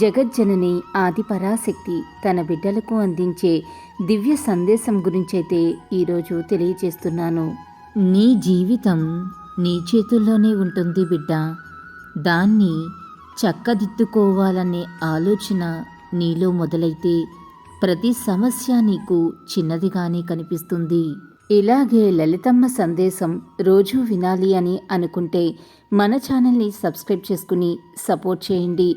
జగజ్జనని ఆదిపరాశక్తి తన బిడ్డలకు అందించే దివ్య సందేశం గురించైతే ఈరోజు తెలియజేస్తున్నాను. నీ జీవితం నీ చేతుల్లోనే ఉంటుంది బిడ్డ. దాన్ని చక్కదిద్దుకోవాలనే ఆలోచన నీలో మొదలైతే ప్రతి సమస్య నీకు చిన్నదిగానే కనిపిస్తుంది. ఇలాగే లలితమ్మ సందేశం రోజూ వినాలి అని అనుకుంటే మన ఛానల్ని సబ్స్క్రైబ్ చేసుకుని సపోర్ట్ చేయండి.